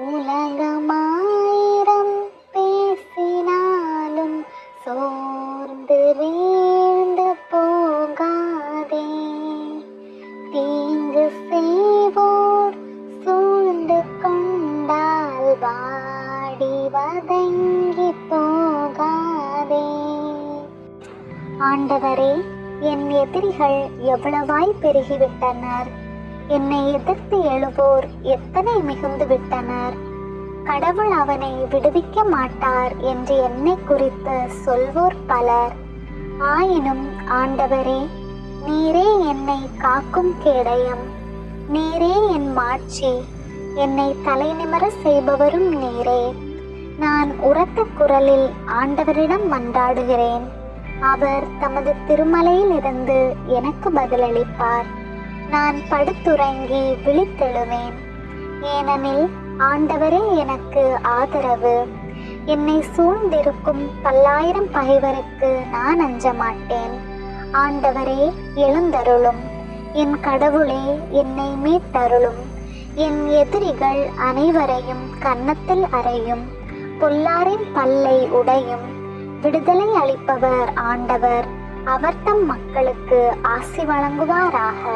உலகமாயிரம் பேசினாலும் சோர்ந்து வீழ்ந்து போகாதே. தீங்கு செய்வோர் சூழ்ந்து கொண்டால் வாடி வதங்கி போகாதே. ஆண்டவரே என் எதிரிகள் எவ்வளவாய் பெருகிவிட்டனர். என்னை எதிர்த்து எழுவோர் எத்தனை மிகுந்து விட்டனர்? கடவுள் அவனை விடுவிக்க மாட்டார் என்று என்னை குறித்து சொல்வோர் பலர். ஆயினும் ஆண்டவரே நீரே என்னை காக்கும் கேடயம். நீரே என் மாட்சி. என்னை தலைநிமர செய்பவரும் நீரே. நான் உரத்த குரலில் ஆண்டவரிடம் மன்றாடுகிறேன். அவர் தமது திருமலையிலிருந்து எனக்கு பதிலளிப்பார். நான் படுத்துறங்கி விழித்தெழுவேன். ஏனெனில் ஆண்டவரே எனக்கு ஆதரவு. என்னை சூழ்ந்திருக்கும் பல்லாயிரம் பகைவருக்கு நான் அஞ்ச மாட்டேன் ஆண்டவரே எழுந்தருளும். என் கடவுளே என்னை மீட்டருளும். என் எதிரிகள் அனைவரையும் கன்னத்தில் அறையும். பொல்லாரின் பல்லை உடையும். விடுதலை அளிப்பவர் ஆண்டவர். அவர்தம் மக்களுக்கு ஆசி வழங்குவாராக.